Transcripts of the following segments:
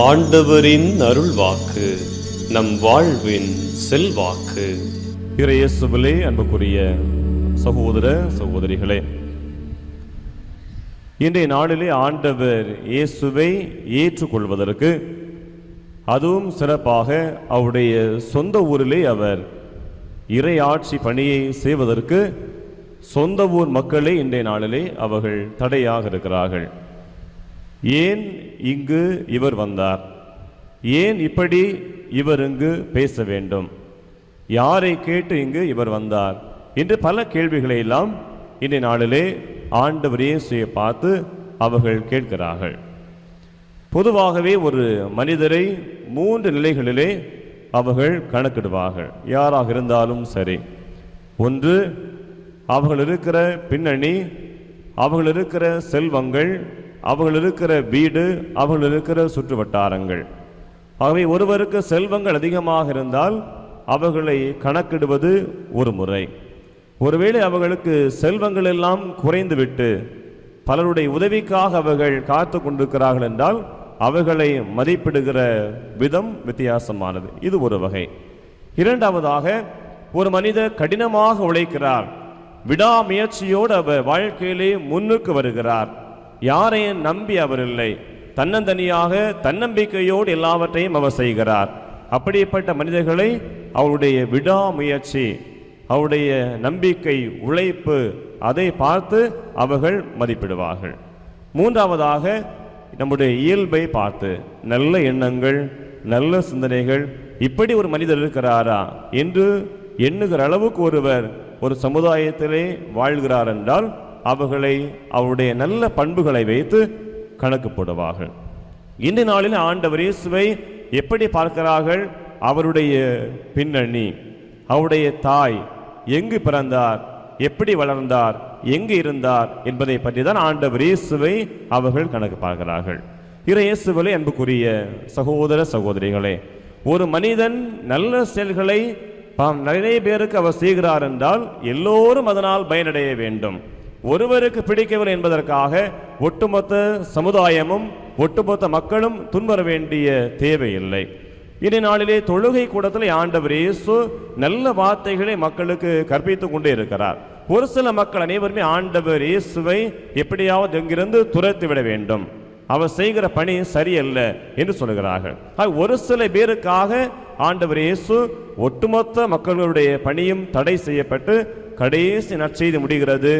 ஆண்டவரின் அருள்வாக்கு நம் வாழ்வின் செல்வாக்கு. இறையேசுவிலே அன்புக்குரிய சகோதர சகோதரிகளே இன்றைய நாளிலே ஆண்டவர் இயேசுவை ஏற்றுக்கொள்வதற்கு அதுவும் சிறப்பாக அவருடைய சொந்த ஊரிலே அவர் இறையாட்சி பணியை செய்வதற்கு சொந்த ஊர் மக்களே இன்றைய நாளிலே அவர்கள் தடையாக இருக்கிறார்கள். ஏன் இங்கு இவர் வந்தார்? ஏன் இப்படி இவர் இங்கு பேச வேண்டும்? யாரை கேட்டு இங்கு இவர் வந்தார்? என்று பல கேள்விகளை எல்லாம் இன்றைய நாளிலே ஆண்டவர் இயேசுவை பார்த்து அவர்கள் கேட்கிறார்கள். பொதுவாகவே ஒரு மனிதரை மூன்று நிலைகளிலே அவர்கள் கணக்கிடுவார்கள். யாராக இருந்தாலும் சரி. ஒன்று அவர்கள் இருக்கிற பின்னணி அவர்கள் இருக்கிற செல்வங்கள் அவர்கள் இருக்கிற வீடு அவர்கள் இருக்கிற சுற்று வட்டாரங்கள். ஆகவே ஒருவருக்கு செல்வங்கள் அதிகமாக இருந்தால் அவர்களை கணக்கிடுவது ஒரு முறை. ஒருவேளை அவர்களுக்கு செல்வங்கள் எல்லாம் குறைந்துவிட்டு பலருடைய உதவிக்காக அவர்கள் காத்து கொண்டிருக்கிறார்கள் என்றால் அவர்களை மதிப்பிடுகிற விதம் வித்தியாசமானது. இது ஒரு வகை. இரண்டாவதாக ஒரு மனிதர் கடினமாக உழைக்கிறார். விடாமுயற்சியோடு அவர் வாழ்க்கையிலே முன்னுக்கு வருகிறார். யாரையும் நம்பி அவர் இல்லை. தன்னந்தனியாக தன்னம்பிக்கையோடு எல்லாவற்றையும் அவர் செய்கிறார். அப்படிப்பட்ட மனிதர்களை அவருடைய விடாமுயற்சி அவருடைய நம்பிக்கை உழைப்பு அதை பார்த்து அவர்கள் மதிப்பிடுவார்கள். மூன்றாவதாக நம்முடைய இயல்பை பார்த்து நல்ல எண்ணங்கள் நல்ல சிந்தனைகள் இப்படி ஒரு மனிதர் இருக்கிறாரா என்று எண்ணுகிற அளவுக்கு ஒருவர் ஒரு சமுதாயத்திலே வாழ்கிறார் என்றால் அவர்களை அவருடைய நல்ல பண்புகளை வைத்து கணக்கு போடுவார்கள். இந்த நாளில் ஆண்டவர் இயேசுவை எப்படி பார்க்கிறார்கள்? அவருடைய பின்னணி அவருடைய தாய் எங்கு பிறந்தார்? எப்படி வளர்ந்தார்? எங்கு இருந்தார்? என்பதை பற்றி தான் ஆண்டவர் இயேசுவை அவர்கள் கணக்கு பார்க்கிறார்கள். இறை இயேசுவிலே அன்புக்குரிய சகோதர சகோதரிகளே ஒரு மனிதன் நல்ல செயல்களை நிறைய பேருக்கு அவர் செய்கிறார் என்றால் எல்லோரும் அதனால் பயனடைய வேண்டும். ஒருவருக்கு பிடிக்கவில்லை என்பதற்காக ஒட்டுமொத்த சமுதாயமும் ஒட்டுமொத்த மக்களும் துன்பர வேண்டிய தேவையில்லை. இனி நாளிலே தொழுகை கூடத்தில் ஆண்டவர் இயேசு நல்ல வார்த்தைகளை மக்களுக்கு கற்பித்துக் கொண்டே இருக்கிறார். ஒரு சில மக்கள் அனைவருமே ஆண்டவர் இயேசுவை எப்படியாவது எங்கிருந்து துரத்தி விட வேண்டும். அவர் செய்கிற பணி சரியல்ல என்று சொல்கிறார்கள் ஒரு சில பேருக்காக ஆண்டவர் இயேசு ஒட்டுமொத்த மக்களுடைய பணியும் தடை செய்யப்பட்டு கடைசி நற்செய்தி முடிகிறது.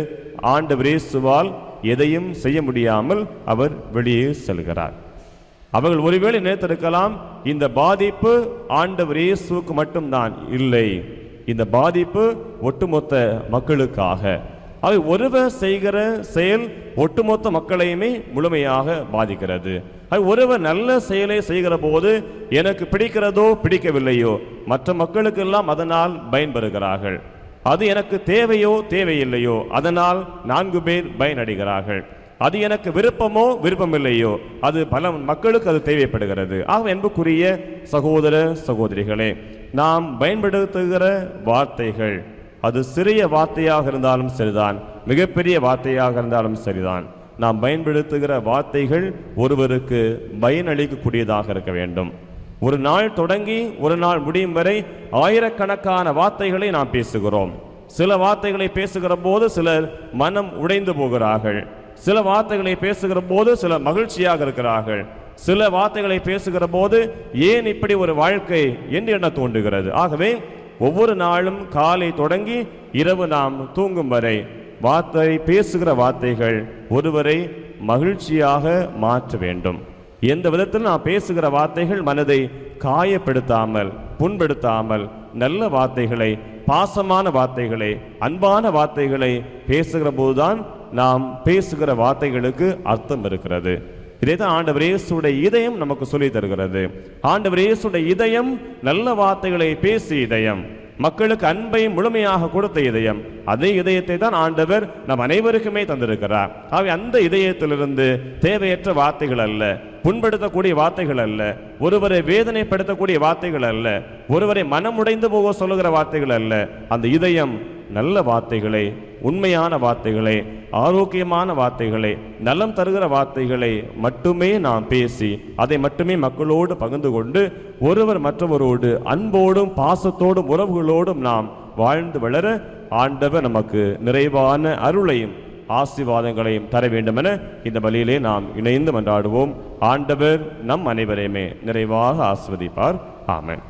ஆண்டவர் இயேசுவால் எதையும் செய்ய முடியாமல் அவர் வெளியே செல்கிறார். அவர்கள் ஒருவேளை நினைத்திருக்கலாம் இந்த பாதிப்பு ஆண்டவர் இயேசுக்கு மட்டும்தான் இல்லை. இந்த பாதிப்பு ஒட்டுமொத்த மக்களுக்காக. அவை ஒருவர் செய்கிற செயல் ஒட்டுமொத்த மக்களையுமே முழுமையாக பாதிக்கிறது. அது ஒருவர் நல்ல செயலை செய்கிற போது எனக்கு பிடிக்கிறதோ பிடிக்கவில்லையோ மற்ற மக்களுக்கெல்லாம் அதனால் பயன்பெறுகிறார்கள் அது எனக்கு தேவையோ தேவையில்லையோ அதனால் நான்கு பேர் பயனடைகிறார்கள். அது எனக்கு விருப்பமோ விருப்பமில்லையோ அது பல மக்களுக்கு அது தேவைப்படுகிறது. ஆக அன்புக்குரிய சகோதர சகோதரிகளே நாம் பயன்படுத்துகிற வார்த்தைகள் அது சிறிய வார்த்தையாக இருந்தாலும் சரிதான் மிகப்பெரிய வார்த்தையாக இருந்தாலும் சரிதான். நாம் பயன்படுத்துகிற வார்த்தைகள் ஒருவருக்கு பயனளிக்கக்கூடியதாக இருக்க வேண்டும். ஒரு நாள் தொடங்கி ஒரு நாள் முடியும் வரை ஆயிரக்கணக்கான வார்த்தைகளை நாம் பேசுகிறோம். சில வார்த்தைகளை பேசுகிற போது சிலர் மனம் உடைந்து போகிறார்கள். சில வார்த்தைகளை பேசுகிற போது சில மகிழ்ச்சியாக இருக்கிறார்கள். சில வார்த்தைகளை பேசுகிற போது ஏன் இப்படி ஒரு வாழ்க்கை என்று எண்ண தோன்றுகிறது? ஆகவே ஒவ்வொரு நாளும் காலை தொடங்கி இரவு நாம் தூங்கும் வரை வார்த்தை பேசுகிற வார்த்தைகள் ஒருவரை மகிழ்ச்சியாக மாற்ற வேண்டும். எந்த விதத்தில் நான் பேசுகிற வார்த்தைகள் மனதை காயப்படுத்தாமல் புண்படுத்தாமல் நல்ல வார்த்தைகளை பாசமான வார்த்தைகளை அன்பான வார்த்தைகளை பேசுகிற போதுதான் நாம் பேசுகிற வார்த்தைகளுக்கு அர்த்தம் இருக்கிறது. இதைத்தான் ஆண்டவர் இயேசுடைய இதயம் நமக்கு சொல்லி தருகிறது. ஆண்டவர் இயேசுடைய இதயம் நல்ல வார்த்தைகளை பேசி இதயம். மக்களுக்கு அன்பை முழுமையாக கொடுத்த இதயம். அதே இதயத்தை தான் ஆண்டவர் நம் அனைவருக்குமே தந்திருக்கிறார். ஆகவே அந்த இதயத்திலிருந்து தேவையற்ற வார்த்தைகள் அல்ல புண்படுத்தக்கூடிய வார்த்தைகள் அல்ல ஒருவரை வேதனைப்படுத்தக்கூடிய வார்த்தைகள் அல்ல ஒருவரை மனமுடைந்து போக சொல்லுகிற வார்த்தைகள் அல்ல. அந்த இதயம் நல்ல வார்த்தைகளை உண்மையான வார்த்தைகளை ஆரோக்கியமான வார்த்தைகளை நலம் தருகிற வார்த்தைகளை மட்டுமே நாம் பேசி அதை மட்டுமே மக்களோடு பகிர்ந்து கொண்டு ஒருவர் மற்றவரோடு அன்போடும் பாசத்தோடும் உறவுகளோடும் நாம் வாழ்ந்து வளர ஆண்டவர் நமக்கு நிறைவான அருளையும் ஆசீர்வாதங்களையும் தர வேண்டுமென இந்த வழியிலே நாம் இணைந்து மன்றாடுவோம். ஆண்டவர் நம் அனைவரையுமே நிறைவாக ஆஸ்வதிப்பார் ஆமன்.